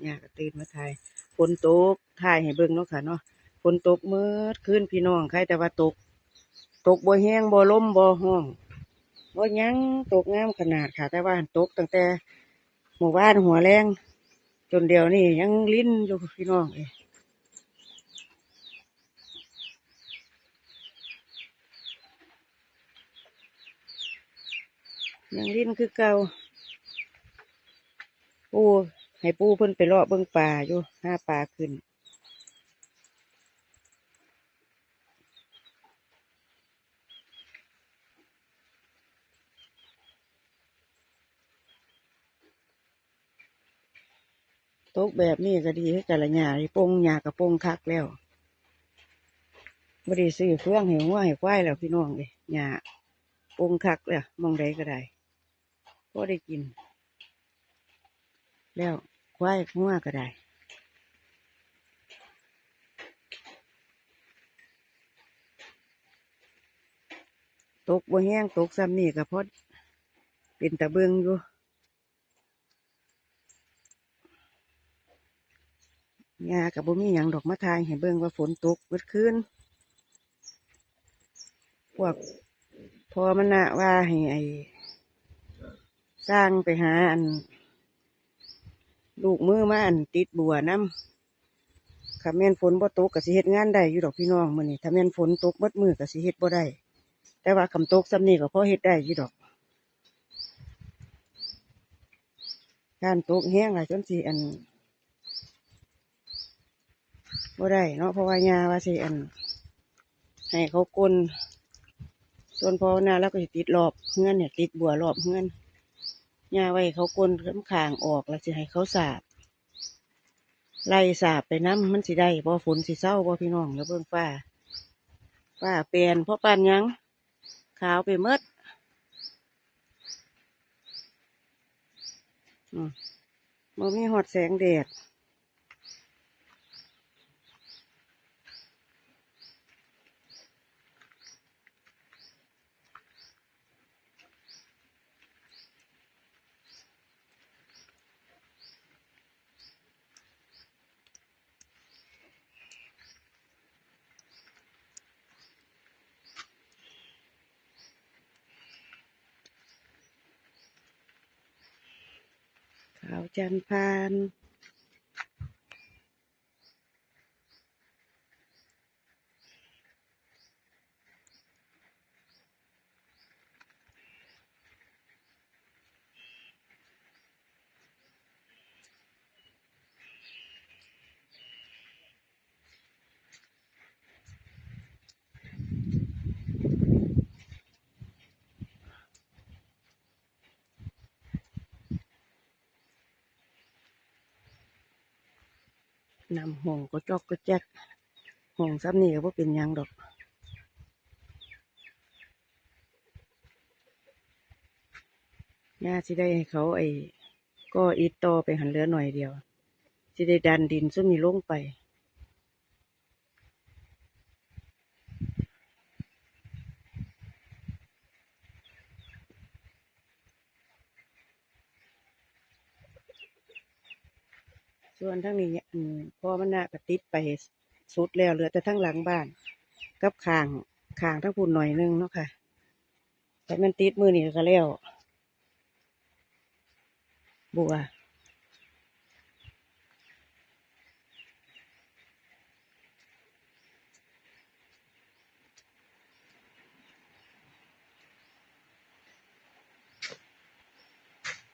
เนี่ยก็ตื่นมาถ่ายฝนตกถ่ายให้เบิ่งเนาะค่ะเนาะฝนตกมื่อคืนพี่น้องใครแต่ว่าตก ตกบ่แห้งบ่ล้มบ่ห้องบ่ยังตกงามขนาดค่ะ แต่ว่าตกตั้งแต่หมู่บ้านหัวแรง จนเดียวนี่ยังลิ้นอยู่พี่น้องเอยังลิ้นคือเก่าปู ให้ปูเพิ่นไปเลาะเบิ่งป่าอยู่หาปลาขึ้น ตกแบบนี้ก็ดีให้แต่ละหญ้าที่ปงหญ้ากระปงคักแล้วบ่ได้ซื้อเฟืองให้หัวให้ควายแล้วพี่น้องเอ้ยหญ้าปงคักแล้วมองใดก็ได้พอได้กิน แล้วควายหัวก็ได้ตกบ่แห้งตกซ้ำนี่ก็พอดเป็นตะเบิงอยู่ยากับบ่มีหยังดอกมะทายให้เบิ่งว่าฝนตกเบิดคืนพวกพอมันนะว่าให้ไอ้สร้างไปหาอัน ลูกมือมาอันติดบัวน้ำถ้าแม่นฝนบ่ตกก็สิเฮ็ดงานได้อยู่ดอกพี่น้องมื้อนี้ถ้าแม่นฝนตกเบิดมือก็สิเฮ็ดบ่ได้ แต่ว่าคำตกซ้ำนี้ก็พอเฮ็ดได้อยู่ดอกการตกแห้งหลายจนสิอันบ่ได้เนาะเพราะว่ายาว่าสิอัน ให้เขากลนส่วนพอหน้าแล้วก็สิติดรอบเฮือนเนี่ยติดบัวรอบเฮือน ยาไว้เขากลนข้ำขางออกแล้วสิให้เขาสาบไล่สาบไปน้ำมันสิได้พอฝนสิเศร้าพอพี่น้องแล้วเบิ่งฟ้าฟ้าเปลี่ยนเพราะปานยังขาวไปเมดอืมบ่มีหอดแสงแดด ขาวจันพาน นำห่วงก็จอกก็แจ๊กห่วงซ้ำนี่ก็บ่เป็นยังดอกย่าสิได้ให้เขาไอ้ก็อีตต่อไปหันเหลือหน่อยเดียวสิได้ดันดินซึ่งมนี่ลงไป ส่วนทั้งนี้เนี่ยอืมพอมันน่ะก็ติดไปสุดแล้วเหลือแต่ทั้งหลังบ้าน กับข้างข้างทั้งพูนหน่อยนึงเนาะค่ะแต่มันติดมือนี่ก็แล้วบัว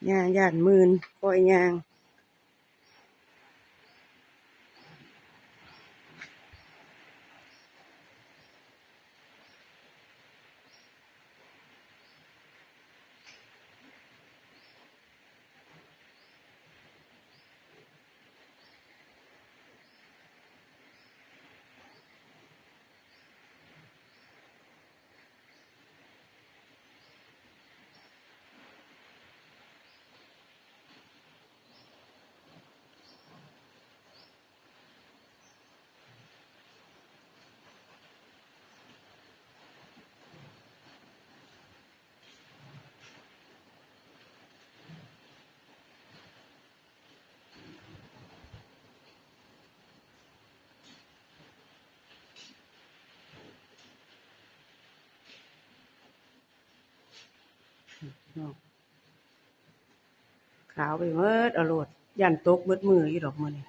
ย่างย่านมืนปล่อยย่าง ขาวไปเมิดอาโลดยันตกเบิดมืออยู่ดอกมือนี่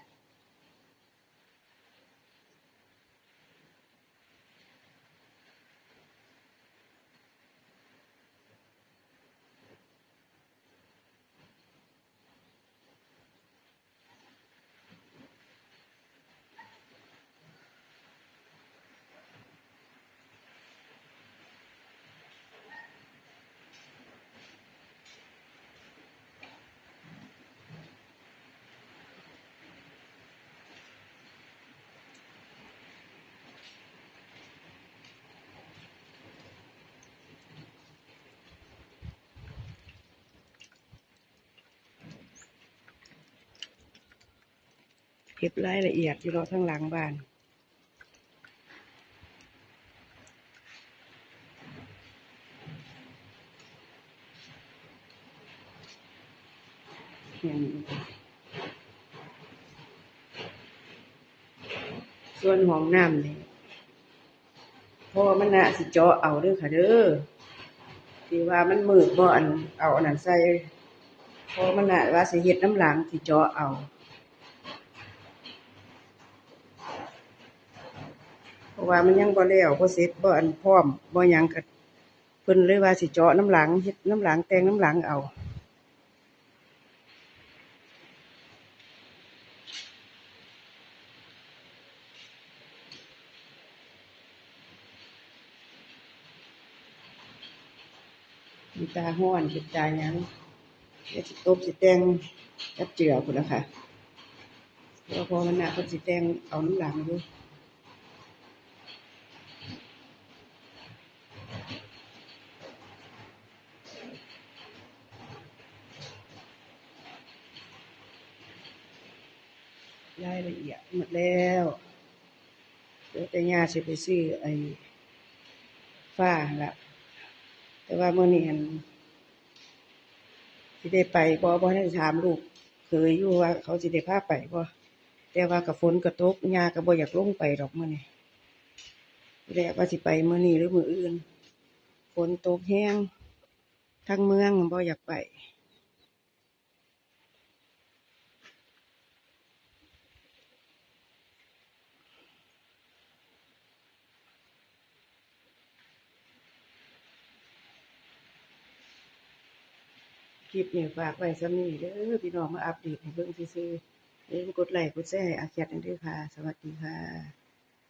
ก็บรายละเอียดอยู่เนาทั้งหลังบ้านอย่างนี้ส่วนห้องน้ำนี่เพราะว่ามันน่ะสิเจาะเอาเด้อค่ะเด้อที่ว่ามันมืดบ่อันเอาอันนั้นใส่พราะมันน่ะว่าสิเฮ็ดน้ำหลังสิเจาะเอา เพราะว่ามันยังบ่แล้วบ่เสร็จบ่อันพร้อมบ่หยังก็เพิ่นเลยว่าสิเจาะน้ำหลังเฮ็ดน้ำหลังแต่งน้ำหลังเอามีตาห้อนเป็นตายังเดี๋ยวสิตบสิแต่งกับเจือพุ่นละค่ะเพราะพอมันน่ะเพิ่นสิแต่งเอาน้ำหลังอยู่ รายละเอียดหมดแล้วเดี๋ยวแต่ยาสิไปซื้อไอ้ฟ้าหั่นละแต่ว่าเมื่อนี้อันสิได้ไปบ่บ่ได้ถามลูกเคยอยู่ว่า เขาสิได้พาไปบ่แต่ว่ากับฝนก็ตกยาก็บ่อยากลงไปดอกเมื้อนี้แรกว่าสิไปเมื้อนี้หรือมืออื่นฝนตกแห้งทั้งเมืองบ่อยากไป ลิปนี้ฝากไว้สำนีเด้อพี่น้องมาอัปเดตให้เบิ่งซื่อๆอย่าลืมกดไลค์กดแชร์อาเคทนั่นด้อค่ะ สวัสดีค่ะ